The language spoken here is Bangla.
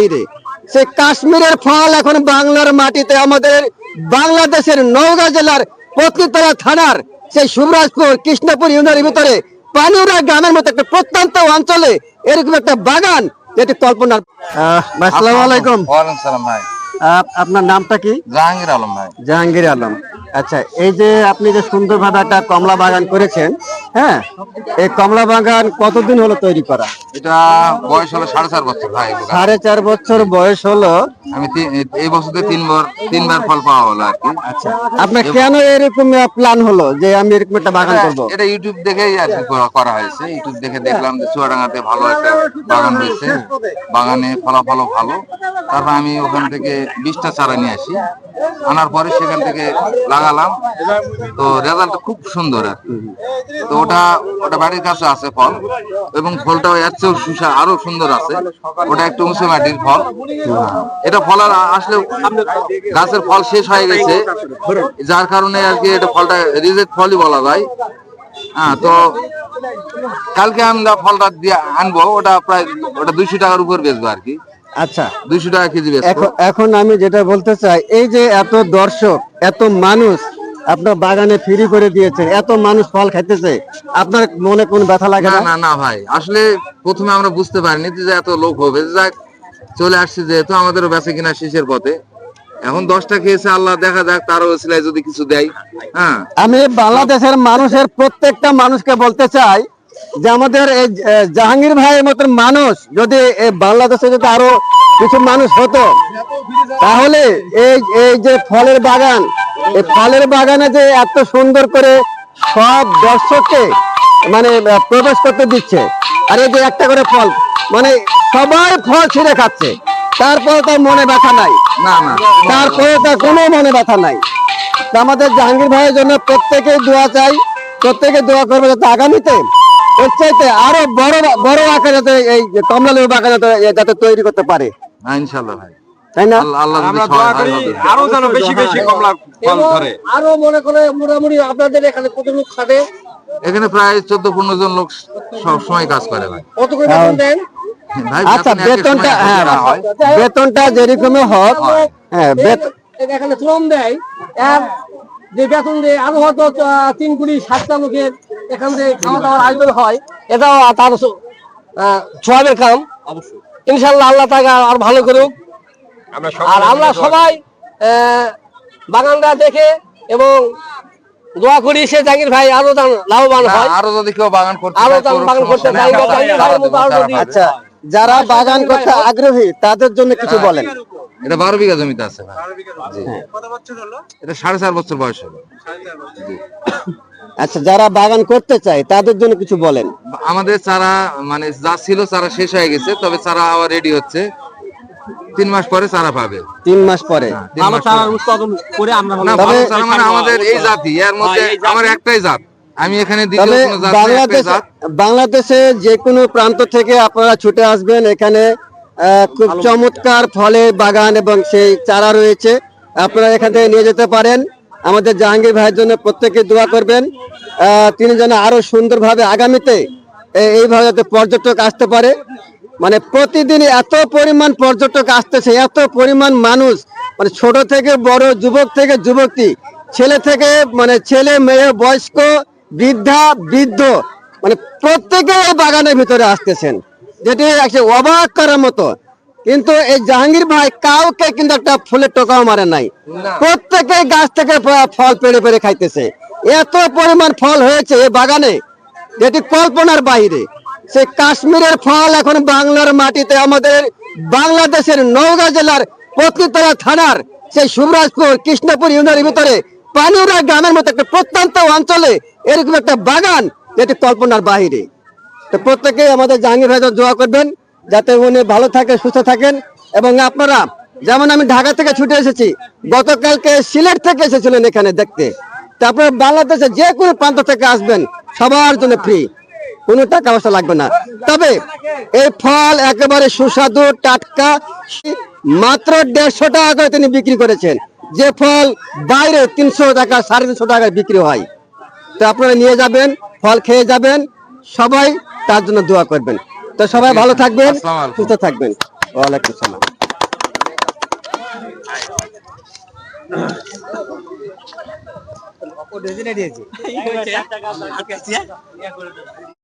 বাহিরে। সেই কাশ্মীরের ফল এখন বাংলার মাটিতে আমাদের বাংলাদেশের নওগাঁ জেলার পত্নীতলা থানার সেই শুভরাজপুর কৃষ্ণপুর ইউনিয়নের ভিতরে পানিউরা গ্রামের মতো একটা প্রত্যন্ত অঞ্চলে এরকম একটা বাগান যেটি কল্পনার আসসালামু আলাইকুম। ভাই। আপনার নামটা কি? জাহাঙ্গীর আলম ভাই। জাহাঙ্গীর আলম। আচ্ছা এই যে আপনি যে সুন্দরভাবে একটা কমলা বাগান করেছেন হ্যাঁ? এই কমলা বাগান কতদিন হলো তৈরি করা? এটা বয়স হলো সাড়ে চার বছর ভাই সাড়ে চার বছর বয়স হলো। আমি এই বছরে তিনবার তিনবার ফল পাওয়া হলো আর কি। আচ্ছা আপনার কেন এরকম প্ল্যান হলো যে আমি এরকম একটা বাগান করব? এটা ইউটিউব দেখেই আর কি করা- করা হয়েছে। ইউটিউব দেখে দেখলাম যে চুয়াডাঙ্গাতে ভালো একটা বাগান হয়েছে। বাগানে ফলাফলও ভালো। তারপর আমি ওখান থেকে বিশটা চারা নিয়ে আসি। আনার পরে সেখান থেকে লাগালাম। তো রেজাল্ট খুব সুন্দর আর তো ওটা ওটা বাড়ির কাছে আছে ফল, এবং ফলটা এর চেয়েও সুসা, আরও সুন্দর আছে। ওটা একটু উঁচু মাটির ফল। এটা ফল আর আসলে গাছের ফল শেষ হয়ে গেছে। যার কারণে আর কি এটা ফলটা রিজেক্ট ফলই বলা যায়। হ্যাঁ তো কালকে আমরা ফলটা দিয়ে আনব। ওটা প্রায়, ওটা দুইশো টাকার উপর বেচবো আর কি। আচ্ছা। দুইশো টাকা কেজি এখন আমি যেটা বলতে চাই এই যে এত দর্শক এত মানুষ আপনার বাগানে ফ্রি করে দিয়েছেন এত মানুষ ফল খাইতেছে আপনার মনে কোন ব্যথা লাগে না না? ভাই। আসলে প্রথমে আমরা বুঝতে পারিনি যে এত লোক হবে। যাক চলে আসছে যেহেতু আমাদেরও বেঁচে কিনা শেষের পথে। এখন দশটা খেয়েছে আল্লাহ দেখা যাক তারও সিলাই যদি কিছু দেয়। হ্যাঁ। আমি বাংলাদেশের মানুষের প্রত্যেকটা মানুষকে বলতে চাই যে আমাদের এই জাহাঙ্গীর ভাইয়ের মতন মানুষ যদি এই বাংলাদেশে যদি আরও কিছু মানুষ হতো তাহলে এই এই যে ফলের বাগান এই ফলের বাগানে যে এত সুন্দর করে সব দর্শককে মানে প্রবেশ করতে দিচ্ছে আর এই যে একটা করে ফল মানে সবাই ফল ছিঁড়ে খাচ্ছে তারপরে তার মনে ব্যথা নাই? না না। তারপরে তার কোনো মনে ব্যথা নাই? তো আমাদের জাহাঙ্গীর ভাইয়ের জন্য প্রত্যেকেই দোয়া চাই প্রত্যেকে দোয়া করবে যাতে আগামীতে এর চাইতে আরও বড় বড় আকারে যাতে এই কমলা লেবু বাগান যাতে যাতে তৈরি করতে পারে। হ্যাঁ, ইনশাল্লাহ ভাই। তাই না? আল্লাহ আল্লাহ যদি সহায় আরও যেন বেশি বেশি কমলা ফল ধরে। আরও মনে করে মোটামুটি আপনাদের এখানে কত লোক খাটে এখানে প্রায় চোদ্দ পনেরো জন লোক সব সময় কাজ করে ভাই। কত করে বেতন দেন? আচ্ছা বেতনটা হ্যাঁ বেতনটা যেরকমই হোক হ্যাঁ বেতন এখানে শ্রম দেয় যে বেতন দেয় আরও হয়তো তিন কুড়ি সাতটা লোকের এখান থেকে খাওয়া দাওয়ার আয়োজন হয়। এটাও তার সবের কাম। ইনশাল্লাহ আল্লাহ তাকে আর ভালো করুক। আর আমরা সবাই আহ, বাগানটা দেখে এবং দোয়া করি সে জাহাঙ্গীর ভাই আরও যেন লাভবান হয় আরও যদি কেউ বাগান করতে আরও যেন বাগান করতে। আচ্ছা যারা বাগান করতে আগ্রহী তাদের জন্য কিছু বলেন। এটা বারো বিঘা জমিতে আছে। এটা সাড়ে চার বছর বয়স হলো। আচ্ছা যারা বাগান করতে চায় তাদের জন্য কিছু বলেন। আমাদের চারা মানে যা ছিল চারা শেষ হয়ে গেছে তবে চারা আবার রেডি হচ্ছে। তিন মাস পরে চারা পাবে। তিন মাস পরে। তিন মাস উৎপাদন করে আমরা তবে- মানে আমাদের এই জাতি এর মধ্যে আমার একটাই জাত। আমি এখানে বাংলাদেশ বাংলাদেশে যে কোনো প্রান্ত থেকে আপনারা ছুটে আসবেন। এখানে আহ, খুব চমৎকার ফলের বাগান এবং সেই চারা রয়েছে। আপনারা এখান থেকে নিয়ে যেতে পারেন। আমাদের জাহাঙ্গীর ভাইয়ের জন্য প্রত্যেকে দোয়া করবেন। তিনি যেন আরও সুন্দরভাবে আগামীতে এইভাবে যাতে পর্যটক আসতে পারে। মানে প্রতিদিন এত পরিমাণ পর্যটক আসতেছে, এত পরিমাণ মানুষ মানে ছোট থেকে বড়, যুবক থেকে যুবতী, ছেলে থেকে মানে ছেলে, মেয়ে, বয়স্ক, বৃদ্ধা, বৃদ্ধ মানে প্রত্যেকে বাগানের ভিতরে আসতেছেন। যেটি একটা অবাক করার মতো। কিন্তু এই জাহাঙ্গীর ভাই কাউকে কিন্তু একটা ফুলের টোকাও মারে নাই। প্রত্যেকে গাছ থেকে ফল পেড়ে পেড়ে খাইতেছে। এত পরিমাণ ফল হয়েছে এই বাগানে যেটি কল্পনার বাইরে। সেই কাশ্মীরের ফল এখন বাংলার মাটিতে আমাদের বাংলাদেশের নওগাঁ জেলার পত্নীতলা থানার সেই শুভরাজপুর কৃষ্ণপুর ইউনিয়নের ভিতরে পানিউরা গ্রামের মতো একটা প্রত্যন্ত অঞ্চলে এরকম একটা বাগান যেটি কল্পনার বাহিরে তো প্রত্যেকে আমাদের জাহাঙ্গীর ভাই দোয়া করবেন। যাতে উনি ভালো থাকেন, সুস্থ থাকেন। এবং আপনারা, যেমন আমি ঢাকা থেকে ছুটে এসেছি, গতকালকে সিলেট থেকে এসেছিলেন এখানে দেখতে। তারপরে বাংলাদেশে যে কোনো প্রান্ত থেকে আসবেন, সবার জন্য ফ্রি কোনো টাকা পয়সা লাগবে না। তবে এই ফল একেবারে সুস্বাদু, টাটকা, মাত্র দেড়শো টাকা করে তিনি বিক্রি করেছেন। যে ফল বাইরে তিনশো টাকা, সাড়ে তিনশো টাকায় বিক্রি হয়। তো আপনারা নিয়ে যাবেন, ফল খেয়ে যাবেন, সবাই তার জন্য দোয়া করবেন। তো সবাই ভালো থাকবেন সুস্থ থাকবেন ওয়ালাইকুম সালাম